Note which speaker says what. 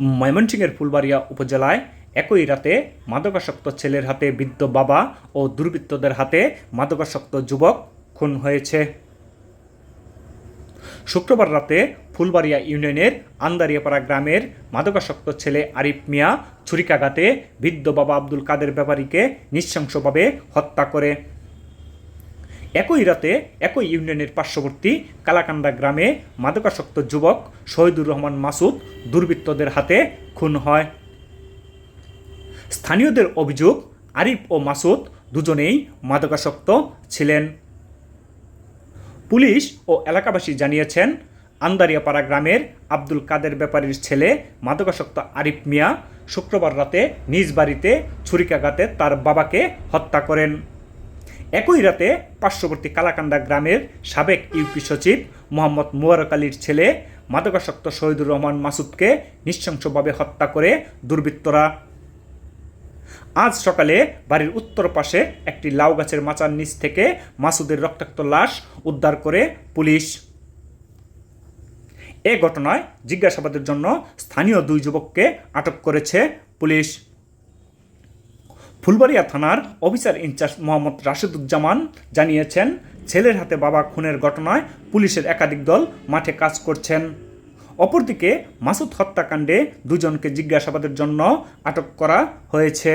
Speaker 1: ময়মনসিংহের ফুলবাড়িয়া উপজেলায় একই রাতে মাদকাসক্ত ছেলের হাতে বৃদ্ধ বাবা ও দুর্বৃত্তদের হাতে মাদকাসক্ত যুবক খুন হয়েছে। শুক্রবার রাতে ফুলবাড়িয়া ইউনিয়নের আন্দারিয়াপাড়া গ্রামের মাদকাসক্ত ছেলে আরিফ মিয়া ছুরিকাঘাতে বৃদ্ধ বাবা আব্দুল কাদের ব্যাপারীকে নৃশংসভাবে হত্যা করে। একই রাতে একই ইউনিয়নের পার্শ্ববর্তী কালাকান্দা গ্রামে মাদকাসক্ত যুবক শহীদুর রহমান মাসুদ দুর্বৃত্তদের হাতে খুন হয়। স্থানীয়দের অভিযোগ, আরিফ ও মাসুদ দুজনেই মাদকাসক্ত ছিলেন। পুলিশ ও এলাকাবাসী জানিয়েছেন, আন্দারিয়াপাড়া গ্রামের আব্দুল কাদের ব্যাপারীর ছেলে মাদকাসক্ত আরিফ মিয়া শুক্রবার রাতে নিজ বাড়িতে ছুরিকাঘাতে তার বাবাকে হত্যা করেন। একই রাতে পার্শ্ববর্তী কালাকান্দা গ্রামের সাবেক ইউপি সচিব মোহাম্মদ মুবারক আলীর ছেলে মাদকাসক্ত শহীদুর রহমান মাসুদকে নৃশংসভাবে হত্যা করে দুর্বৃত্তরা। আজ সকালে বাড়ির উত্তর পাশে একটি লাউ গাছের মাচার নিচ থেকে মাসুদের রক্তাক্ত লাশ উদ্ধার করে পুলিশ। এ ঘটনায় জিজ্ঞাসাবাদের জন্য স্থানীয় দুই যুবককে আটক করেছে পুলিশ। ফুলবাড়িয়া থানার অফিসার ইনচার্জ মোহাম্মদ রাশেদুজ্জামান জানিয়েছেন, ছেলের হাতে বাবা খুনের ঘটনায় পুলিশের একাধিক দল মাঠে কাজ করছেন। অপরদিকে মাসুদ হত্যাকাণ্ডে দুজনকে জিজ্ঞাসাবাদের জন্য আটক করা হয়েছে।